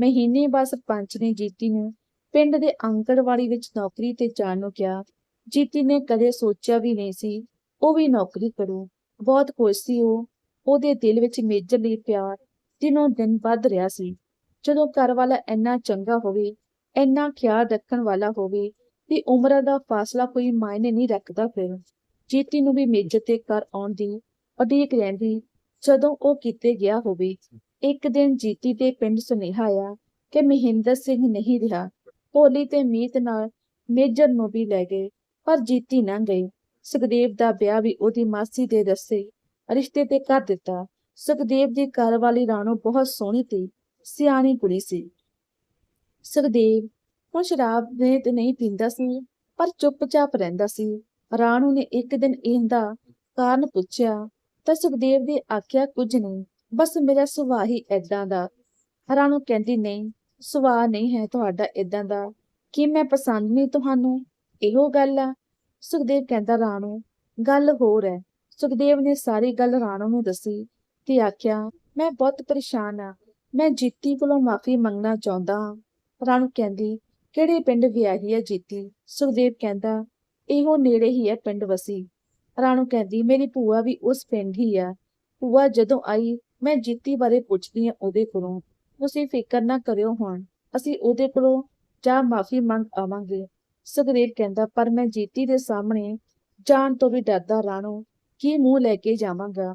ਮਹੀਨੇ ਬਾਅਦ ਸਰਪੰਚ ਨੇ ਜੀਤੀ ਨੂੰ, ਪਿੰਡ ਦੇ ਆਂਗਣਵਾੜੀ ਵਿੱਚ ਨੌਕਰੀ ਤੇ ਜਾਣ ਨੂੰ ਕਿਹਾ। ਜੀਤੀ ਨੇ ਕਦੇ ਸੋਚਿਆ ਵੀ ਨਹੀਂ ਸੀ, ਉਹ ਵੀ ਨੌਕਰੀ ਕਰੂ। ਬਹੁਤ ਖੁਸ਼ ਸੀ ਉਹ। ਉਹਦੇ ਦਿਲ ਵਿੱਚ ਮੇਜਰ ਲਈ ਪਿਆਰ, ਦਿਨੋਂ ਦਿਨ ਵੱਧ ਰਿਹਾ ਸੀ। ਜਦੋਂ ਘਰ ਵਾਲਾ ਇੰਨਾ ਚੰਗਾ ਹੋਵੇ, ਇੰਨਾ ਖਿਆਲ ਰੱਖਣ ਵਾਲਾ ਹੋਵੇ ਤੇ ਉਮਰਾਂ ਦਾ ਫਾਸਲਾ ਕੋਈ ਮਾਇਨੇ ਨਹੀਂ ਰੱਖਦਾ ਫਿਰ। ਜੀਤੀ ਨੂੰ ਵੀ ਮੇਜਰ ਤੇ ਘਰ ਆਉਣ ਦੀ ਉਡੀਕ ਰਹਿੰਦੀ। ਜਦੋਂ ਉਹ ਕਿਤੇ ਗਿਆ ਹੋਵੇ, ਇੱਕ ਦਿਨ ਜੀਤੀ ਦੇ ਪਿੰਡ ਸੁਨੇਹਾ ਆਇਆ ਕਿ ਮਹਿੰਦਰ ਸਿੰਘ ਨਹੀਂ ਰਿਹਾ। ਭੋਲੀ ਤੇ ਮੀਤ ਨਾਲ ਮੇਜਰ ਨੂੰ ਵੀ ਲੈ ਗਏ, ਪਰ ਜੀਤੀ ਨਾ ਗਈ। ਸੁਖਦੇਵ ਦਾ ਵਿਆਹ ਵੀ ਉਹਦੀ ਮਾਸੀ ਦੇ ਦੱਸੇ ਰਿਸ਼ਤੇ ਤੇ ਕਰ ਦਿੱਤਾ। ਸੁਖਦੇਵ ਦੀ ਘਰ ਵਾਲੀ ਰਾਣੋ ਬਹੁਤ ਸੋਹਣੀ ਤੇ ਸਿਆਣੀ ਕੁੜੀ ਸੀ। ਸੁਖਦੇਵ ਹੁਣ ਸ਼ਰਾਬ ਨੇ ਤੇ ਨਹੀਂ ਪੀਂਦਾ ਸੀ, ਪਰ ਚੁੱਪਚਾਪ ਰਹਿੰਦਾ ਸੀ। ਰਾਣੂ ਨੇ ਇੱਕ ਦਿਨ ਇਹਦਾ ਕਾਰਨ ਪੁੱਛਿਆ ਤਾਂ ਸੁਖਦੇਵ ਨੇ ਆਖਿਆ, ਕੁਝ ਨਹੀਂ, ਬਸ ਮੇਰਾ ਸੁਭਾਅ ਹੀ ਏਦਾਂ ਦਾ। ਰਾਣੋ ਕਹਿੰਦੀ, ਨਹੀਂ, ਸੁਭਾਅ ਨਹੀਂ ਹੈ ਤੁਹਾਡਾ ਏਦਾਂ ਦਾ। ਕਿ ਮੈਂ ਪਸੰਦ ਨਹੀਂ ਤੁਹਾਨੂੰ? ਇਹੋ ਗੱਲ ਆ। ਸੁਖਦੇਵ ਕਹਿੰਦਾ, ਰਾਣੋ, ਗੱਲ ਹੋਰ ਹੈ। ਸੁਖਦੇਵ ਨੇ ਸਾਰੀ ਗੱਲ ਰਾਣੋ ਨੂੰ ਦੱਸੀ ਤੇ ਆਖਿਆ, ਮੈਂ ਬਹੁਤ ਪਰੇਸ਼ਾਨ ਆ। ਮੈਂ ਜੀਤੀ ਕੋਲੋਂ ਮਾਫੀ ਮੰਗਣਾ ਚਾਹੁੰਦਾ ਹਾਂ। ਰਾਣੂ ਕਹਿੰਦੀ, ਕਿਹੜੇ ਪਿੰਡ ਵਿਆਹੀ ਹੈ ਜੀਤੀ? ਸੁਖਦੇਵ ਕਹਿੰਦਾ, ਇਹੋ ਨੇੜੇ ਹੀ ਹੈ ਪਿੰਡ ਵਸੀ। ਰਾਣੋ ਕਹਿੰਦੀ, ਮੇਰੀ ਭੂਆ ਵੀ ਉਸ ਪਿੰਡ ਹੀ ਆ। ਭੂਆ ਜਦੋਂ ਆਈ, ਮੈਂ ਜੀਤੀ ਬਾਰੇ ਪੁੱਛਦੀ ਆ ਉਹਦੇ ਕੋਲੋਂ। ਤੁਸੀਂ ਫਿਕਰ ਨਾ ਕਰਿਓ ਹੁਣ। ਅਸੀਂ ਉਹਦੇ ਕੋਲੋਂ ਜਾ ਮਾਫੀ ਮੰਗ ਆਵਾਂਗੇ। ਸੁਖਦੇਵ ਕਹਿੰਦਾ, ਪਰ ਮੈਂ ਜੀਤੀ ਦੇ ਸਾਹਮਣੇ ਜਾਣ ਤੋਂ ਵੀ ਡਰਦਾ, ਰਾਣੋ। ਕੀ ਮੂੰਹ ਲੈ ਕੇ ਜਾਵਾਂਗਾ?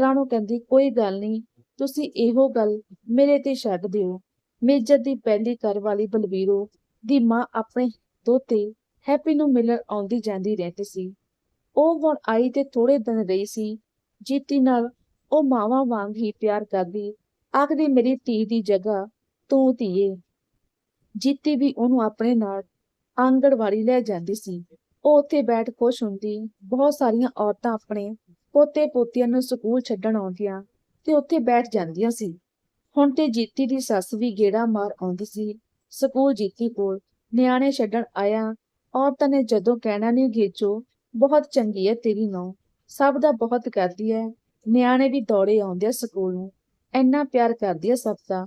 ਰਾਣੋ ਕਹਿੰਦੀ, ਕੋਈ ਗੱਲ ਨਹੀਂ। ਤੁਸੀਂ ਇਹੋ ਗੱਲ ਮੇਰੇ ਤੇ ਛੱਡ ਦਿਓ। ਮੇਜਰ ਦੀ ਪਹਿਲੀ ਘਰ ਵਾਲੀ ਬਲਬੀਰੋ ਦੀ ਮਾਂ ਆਪਣੇ ਦੋਤੇ ਹੈਪੀ ਨੂੰ ਮਿਲਣ ਆਉਂਦੀ ਜਾਂਦੀ ਰਹਿੰਦੀ ਸੀ। ਉਹ ਹੁਣ ਆਈ ਤੇ ਥੋੜੇ ਦਿਨ ਰਹੀ ਸੀ। ਜੀਤੀ ਨਾਲ ਉਹ ਮਾਵਾਂ ਵਾਂਗ ਹੀ ਪਿਆਰ ਕਰਦੀ, ਆਖਦੀ, ਮੇਰੀ ਧੀ ਦੀ ਜਗ੍ਹਾ, ਤੂੰ ਧੀਏ। ਜੀਤੀ ਵੀ ਉਹਨੂੰ ਆਪਣੇ ਨਾਲ ਆਂਗਣਵਾੜੀ ਲੈ ਜਾਂਦੀ ਸੀ। ਉਹ ਉੱਥੇ ਬੈਠ ਖੁਸ਼ ਹੁੰਦੀ, ਬਹੁਤ ਸਾਰੀਆਂ ਔਰਤਾਂ ਆਪਣੇ ਪੋਤੇ ਪੋਤੀਆਂ ਨੂੰ ਸਕੂਲ ਛੱਡਣ ਆਉਂਦੀਆਂ ਤੇ ਉੱਥੇ ਬੈਠ ਜਾਂਦੀਆਂ ਸੀ। ਹੁਣ ਤੇ ਜੀਤੀ ਦੀ ਸੱਸ ਵੀ ਗੇੜਾ ਮਾਰ ਆਉਂਦੀ ਸੀ। ਸਕੂਲ ਜੀਤੀ ਕੋਲ ਨਿਆਣੇ ਛੱਡਣ ਆਇਆ, ਔਰਤਾਂ ਨੇ ਜਦੋਂ ਕਹਿਣਾ, ਨਹੀਂ ਗੇਚੋ ਬਹੁਤ ਚੰਗੀ ਹੈ ਤੇਰੀ ਨੌ ਸਭ ਦਾ ਬਹੁਤ ਕਰਦੀ ਹੈ ਨਿਆਣੇ ਵੀ ਦੌੜੇ ਆਉਂਦੇ ਆ ਸਕੂਲ ਨੂੰ। ਇੰਨਾ ਪਿਆਰ ਕਰਦੀ ਹੈ ਸਭ ਦਾ।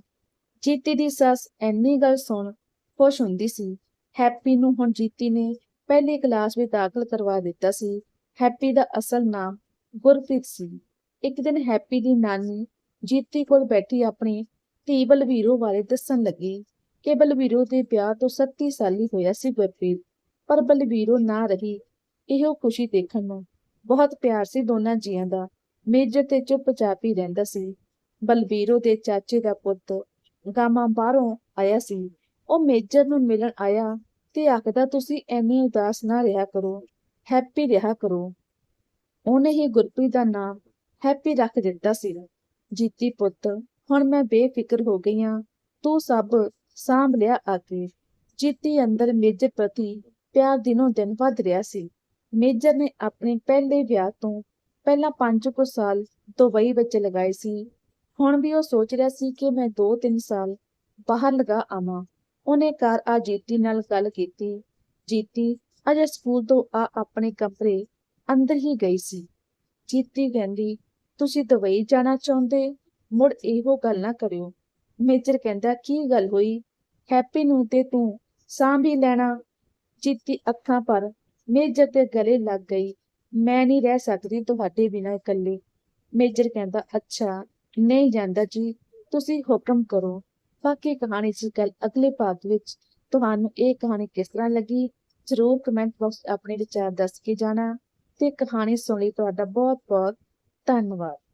ਜੀਤੀ ਦੀ ਸੱਸ ਐਨੀ ਗੱਲ ਸੁਣ ਖੁਸ਼ ਹੁੰਦੀ ਸੀ। ਹੈਪੀ ਨੂੰ ਹੁਣ ਜੀਤੀ ਨੇ ਪਹਿਲੀ ਕਲਾਸ ਵਿੱਚ ਦਾਖਲ ਕਰਵਾ ਦਿੱਤਾ ਸੀ। ਹੈਪੀ ਦਾ ਅਸਲ ਨਾਮ ਗੁਰਪ੍ਰੀਤ ਸੀ। ਇੱਕ ਦਿਨ ਹੈਪੀ ਦੀ ਨਾਨੀ ਜੀਤੀ ਕੋਲ ਬੈਠੀ ਆਪਣੀ ਧੀ ਬਲਵੀਰੋ ਬਾਰੇ ਦੱਸਣ ਲੱਗੀ ਕਿ ਬਲਵੀਰੋ ਦੇ ਵਿਆਹ ਤੋਂ 37 ਸਾਲੀ ਹੋਇਆ ਸੀ ਗੁਰਪ੍ਰੀਤ, ਪਰ ਬਲਵੀਰੋ ਨਾ ਰਹੀ। ਇਹੋ ਖੁਸ਼ੀ ਦੇਖਣ ਨੂੰ ਬਹੁਤ ਪਿਆਰ ਸੀ ਦੋਨਾਂ ਜੀਆਂ ਦਾ। ਮੇਜਰ ਤੇ ਚੁੱਪਚਾਪ ਹੀ ਰਹਿੰਦਾ ਸੀ। ਬਲਬੀਰੋ ਦੇ ਚਾਚੇ ਦਾ ਪੁੱਤ ਗਾਮਾ ਬਾਹਰੋਂ ਆਇਆ ਸੀ। ਉਹ ਮੇਜਰ ਨੂੰ ਮਿਲਣ ਆਇਆ ਤੇ ਆਖਦਾ, ਤੁਸੀਂ ਐਵੇਂ ਉਦਾਸ ਨਾ ਰਿਹਾ ਕਰੋ, ਹੈਪੀ ਰਿਹਾ ਕਰੋ। ਉਹਨੇ ਹੀ ਗੁਰਪ੍ਰੀਤ ਦਾ ਨਾਮ ਹੈਪੀ ਰੱਖ ਦਿੱਤਾ ਸੀ। ਜੀਤੀ ਪੁੱਤ, ਹੁਣ ਮੈਂ ਬੇਫਿਕਰ ਹੋ ਗਈ ਹਾਂ ਤੂੰ ਸਭ ਸਾਂਭ ਲਿਆ ਆ ਕੇ ਜੀਤੀ ਅੰਦਰ ਮੇਜਰ ਪ੍ਰਤੀ ਪਿਆਰ ਦਿਨੋਂ ਦਿਨ ਵੱਧ ਰਿਹਾ ਸੀ। ਮੇਜਰ ਨੇ ਆਪਣੇ ਪਹਿਲੇ ਵਿਆਹ ਤੋਂ ਪਹਿਲਾਂ ਪੰਜ ਕੁ ਸਾਲ ਦੁਬਈ ਵਿੱਚ ਲਗਾਏ ਸੀ। ਹੁਣ ਵੀ ਉਹ ਸੋਚ ਰਿਹਾ ਸੀ ਕਿ ਮੈਂ 2-3 ਸਾਲ ਬਾਹਰ ਲਗਾ ਆਵਾਂ। ਉਹਨੇ ਘਰ ਆ ਜੀਤੀ ਨਾਲ ਗੱਲ ਕੀਤੀ। ਜੀਤੀ ਅਜੇ ਸਕੂਲ ਤੋਂ ਆ ਆਪਣੇ ਕਮਰੇ ਅੰਦਰ ਹੀ ਗਈ ਸੀ। ਜੀਤੀ ਕਹਿੰਦੀ, ਤੁਸੀਂ ਦੁਬਈ ਜਾਣਾ ਚਾਹੁੰਦੇ? ਮੁੜ ਇਹੋ ਗੱਲ ਨਾ ਕਰਿਓ। ਮੇਜਰ ਕਹਿੰਦਾ, ਕੀ ਗੱਲ ਹੋਈ? ਹੈਪੀ ਨੂੰ ਤੇ ਤੂੰ ਸਾਂਭ ਹੀ ਲੈਣਾ। ਜੀਤੀ ਅੱਖਾਂ ਪਰ ਮੇਜਰ ਦੇ ਗਲੇ ਲੱਗ ਗਈ। ਮੈਂ ਨਹੀਂ ਰਹਿ ਸਕਦੀ ਤੁਹਾਡੇ ਬਿਨਾਂ ਇਕੱਲੀ। ਮੇਜਰ ਕਹਿੰਦਾ, ਅੱਛਾ, ਨਹੀਂ ਜਾਂਦਾ ਜੀ, ਤੁਸੀਂ ਹੁਕਮ ਕਰੋ। ਬਾਕੀ ਕਹਾਣੀ ਦੀ ਗੱਲ ਅਗਲੇ ਭਾਗ ਵਿੱਚ ਤੁਹਾਨੂੰ ਇਹ ਕਹਾਣੀ ਕਿਸ ਤਰ੍ਹਾਂ ਲੱਗੀ, ਜ਼ਰੂਰ ਕਮੈਂਟ ਬਾਕਸ ਆਪਣੇ ਵਿਚਾਰ ਦੱਸ ਕੇ ਜਾਣਾ। ਤੇ ਕਹਾਣੀ ਸੁਣ ਲਈ ਤੁਹਾਡਾ ਬਹੁਤ ਬਹੁਤ ਧੰਨਵਾਦ।